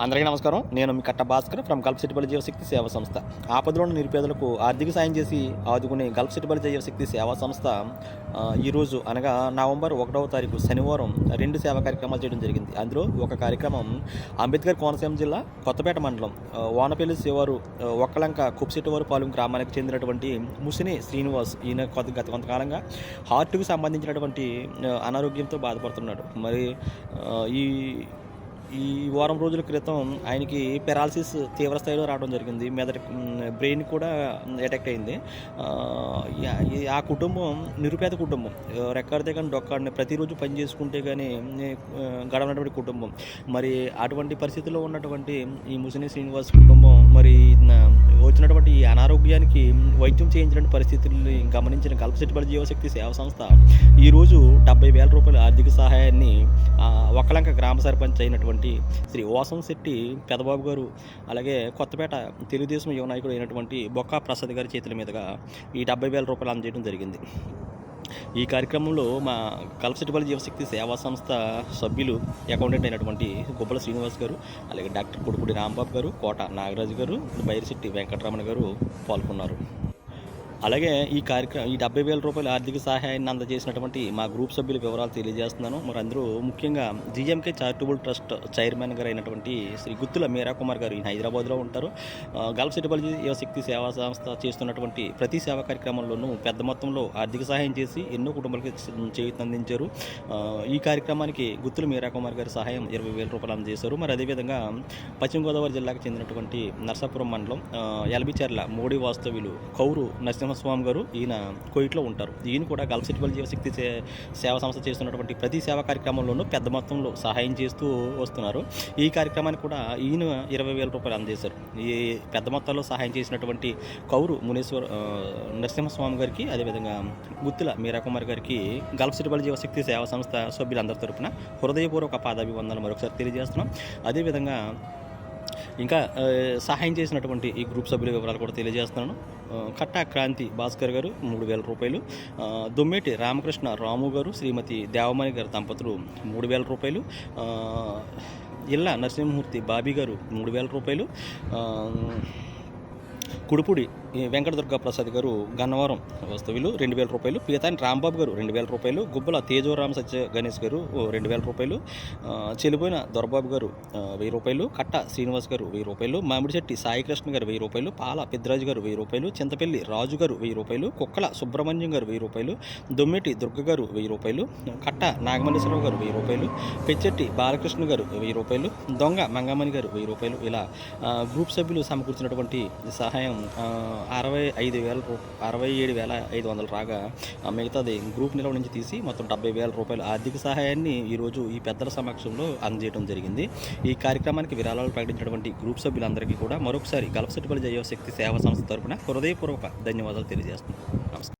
అందరికీ నమస్కారం. నేను మీ కట్ట భాస్కర్ ఫ్రమ్ గల్ఫ్ సిటిబల్ జీవశక్తి సేవా సంస్థ. ఆపదలోని నిరుపేదలకు ఆర్థిక సాయం చేసి ఆదుకునే గల్ఫ్ సిటిబల్ జీవశక్తి సేవా సంస్థ ఈరోజు అనగా నవంబర్ ఒకటవ తారీఖు శనివారం రెండు సేవా కార్యక్రమాలు చేయడం జరిగింది. అందులో ఒక కార్యక్రమం అంబేద్కర్ కోనసీమ జిల్లా కొత్తపేట మండలం వానపల్లి శివారు ఆ, ఒక్కలంక కుప్సిటివారు పాలెం గ్రామానికి చెందినటువంటి ముసిని శ్రీనివాస్ ఈయన కొత్త గత కొంతకాలంగా హార్ట్కు సంబంధించినటువంటి అనారోగ్యంతో బాధపడుతున్నాడు. మరి ఈ ఈ వారం రోజుల క్రితం ఆయనకి పెరాలసిస్ తీవ్ర స్థాయిలో రావడం జరిగింది. మెదడు బ్రెయిన్ కూడా అటాక్ అయింది. ఆ, కుటుంబం నిరుపేద కుటుంబం. రెక్కడితే కానీ డొక్కాడిని ప్రతిరోజు పని చేసుకుంటే కానీ గడవనటువంటి కుటుంబం. మరి అటువంటి పరిస్థితుల్లో ఉన్నటువంటి ఈ ముసిని శ్రీనివాస్ కుటుంబం మరి వచ్చినటువంటి ఈ అనారోగ్యానికి వైద్యం చేయించిన పరిస్థితుల్ని గమనించిన కల్పశెట్టిపల్లి జీవశక్తి సేవా సంస్థ ఈరోజు డెబ్బై వేల రూపాయల ఆర్థిక సహాయాన్ని ఒకలంక గ్రామ సర్పంచ్ అయినటువంటి శ్రీ ఓసం శెట్టి పెదబాబు గారు అలాగే కొత్తపేట తెలుగుదేశం యువ నాయకుడు అయినటువంటి బొక్కా ప్రసాద్ గారి చేతుల మీదుగా ఈ డెబ్బై వేల రూపాయలు అందజేయడం జరిగింది. ఈ కార్యక్రమంలో మా కల్పశెట్టిపల్లి జీవశక్తి సేవా సంస్థ సభ్యులు అకౌంటెంట్ అయినటువంటి గుబ్బల శ్రీనివాస్ గారు అలాగే డాక్టర్ కొడుకుడి రాంబాబు గారు కోట నాగరాజు గారు బైరిశెట్టి వెంకటరమణ గారు పాల్గొన్నారు. అలాగే ఈ కార్యక్రమం ఈ డెబ్బై వేల రూపాయల ఆర్థిక సహాయాన్ని అందజేసినటువంటి మా గ్రూప్ సభ్యుల వివరాలు తెలియజేస్తున్నాను. మరి అందరూ ముఖ్యంగా జీఎంకే చారిటబుల్ ట్రస్ట్ చైర్మన్ గారు అయినటువంటి శ్రీ గుత్తుల మీరా కుమార్ గారు ఈయన హైదరాబాద్లో ఉంటారు. గల్ఫ్ సిటిబల్ యువశక్తి సేవా సంస్థ చేస్తున్నటువంటి ప్రతి సేవా కార్యక్రమంలోనూ పెద్ద మొత్తంలో ఆర్థిక సహాయం చేసి ఎన్నో కుటుంబాలకి చేయూత అందించారు. ఈ కార్యక్రమానికి గుత్తుల మీరా కుమార్ గారి సహాయం ఇరవై వేల రూపాయలు అందజేశారు. మరి అదేవిధంగా పశ్చిమ గోదావరి జిల్లాకు చెందినటువంటి నర్సాపురం మండలం ఎల్బిచర్ల మోడీ వాస్తవ్యులు కౌరు నరసింహస్వామి గారు ఈయన కోయిట్లో ఉంటారు. ఈయన కూడా గల్ఫ్ సిటిబల్ జీవశక్తి సేవా సంస్థ చేస్తున్నటువంటి ప్రతి సేవా కార్యక్రమంలోనూ పెద్ద మొత్తంలో సహాయం చేస్తూ వస్తున్నారు. ఈ కార్యక్రమానికి కూడా ఈయన ఇరవై వేల రూపాయలు అందజేశారు. ఈ పెద్ద మొత్తంలో సహాయం చేసినటువంటి కౌరు మునేశ్వర్ నరసింహస్వామి గారికి అదేవిధంగా గుత్తుల మీరాకుమార్ గారికి గల్ఫ్ సిటిబల్ జీవశక్తి సేవా సంస్థ సభ్యులందరి తరపున హృదయపూర్వక పాదాభివందనలు మరొకసారి తెలియజేస్తున్నాం. అదేవిధంగా ఇంకా సహాయం చేసినటువంటి ఈ గ్రూప్ సభ్యుల వివరాలు కూడా తెలియజేస్తున్నాను. కట్టా క్రాంతి భాస్కర్ గారు మూడు వేల రూపాయలు ఆ, దొమ్మేటి రామకృష్ణ రాము గారు శ్రీమతి దేవమణి గారు దంపతులు మూడు వేల రూపాయలు ఇల్లా ఇళ్ళ నరసింహమూర్తి బాబీ గారు మూడు వేల రూపాయలు కుడుపుడి ఈ వెంకట ప్రసాద్ గారు గన్నవరం వస్తువులు రెండు వేల రూపాయలు పీతాని రాంబాబు గారు రెండు వేల రూపాయలు గుబ్బల తేజోరామ సత్య గణేష్ గారు ఓ రెండు వేల రూపాయలు చెలిపోయిన దొరబాబు గారు వెయ్యి రూపాయలు కట్ట శ్రీనివాస్ గారు వెయ్యి రూపాయలు మామిడిశెట్టి సాయికృష్ణ గారు వెయ్యి రూపాయలు పాల పెద్దరాజు గారు వెయ్యి రూపాయలు చింతపల్లి రాజు గారు వెయ్యి రూపాయలు కుక్కల సుబ్రహ్మణ్యం గారు వెయ్యి రూపాయలు దొమ్మిటి దుర్గ గారు వెయ్యి రూపాయలు కట్ట నాగమల్లేశ్వరరావు గారు వెయ్యి రూపాయలు పెచ్చెట్టి బాలకృష్ణ గారు వెయ్యి రూపాయలు దొంగ మంగమణి గారు వెయ్యి రూపాయలు ఇలా గ్రూప్ సభ్యులు సమకూర్చినటువంటి సహాయం అరవై ఐదు వేల రూ అరవై ఏడు వేల ఐదు వందలు రాగా మిగతాది గ్రూప్ నిల్వ నుంచి తీసి మొత్తం డెబ్బై వేల రూపాయల ఆర్థిక సహాయాన్ని ఈరోజు ఈ పెద్దల సమక్షంలో అందజేయడం జరిగింది. ఈ కార్యక్రమానికి విరాళాలు ప్రకటించినటువంటి గ్రూప్ సభ్యులందరికీ కూడా మరొకసారి గల్ఫ్ సిటిపల్లి జయశక్తి సేవా సంస్థ తరపున హృదయపూర్వక ధన్యవాదాలు తెలియజేస్తున్నాను నమస్కారం.